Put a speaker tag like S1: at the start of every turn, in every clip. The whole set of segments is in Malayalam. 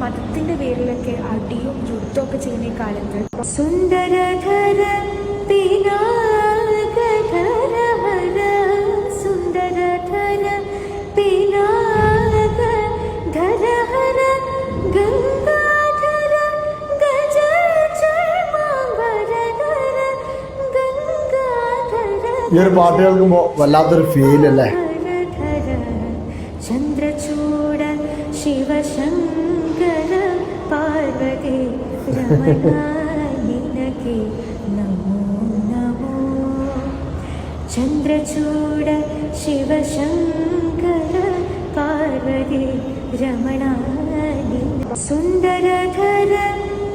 S1: പണത്തിന്റെ പേരിലൊക്കെ അടിയും യുദ്ധവും ഒക്കെ ചെയ്യുന്ന ഈ കാലത്ത്. സുന്ദരധര
S2: ഈ ഒരു പാട്ട് കേൾക്കുമ്പോൾ വല്ലാത്തൊരു ഫീൽ അല്ലേ?
S1: ചന്ദ്രചൂട ശിവശങ്കർ ശിവശങ്കര പാർവതി രമണ നിനಗೆ നമോ നമോ. ചന്ദ്രചൂഡ ശിവശങ്കര പാർവതി രമണ സുന്ദരധര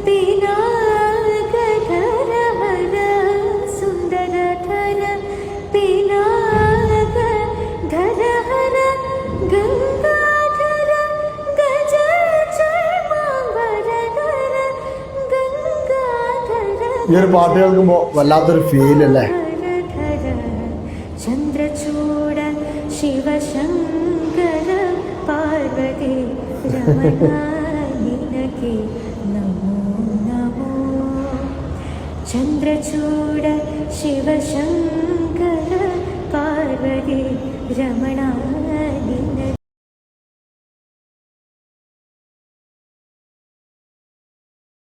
S1: പിനാകധര ഹര. സുന്ദരധര പിനാകധര
S2: ഈ ഒരു പാട്ട് കേൾക്കുമ്പോൾ വല്ലാത്തൊരു ഫീൽ അല്ലേ?
S1: ചന്ദ്രചൂട ശിവശങ്കര പാർവതി ചന്ദ്രചൂഡ ശിവശങ്കര പാർവതി രമണ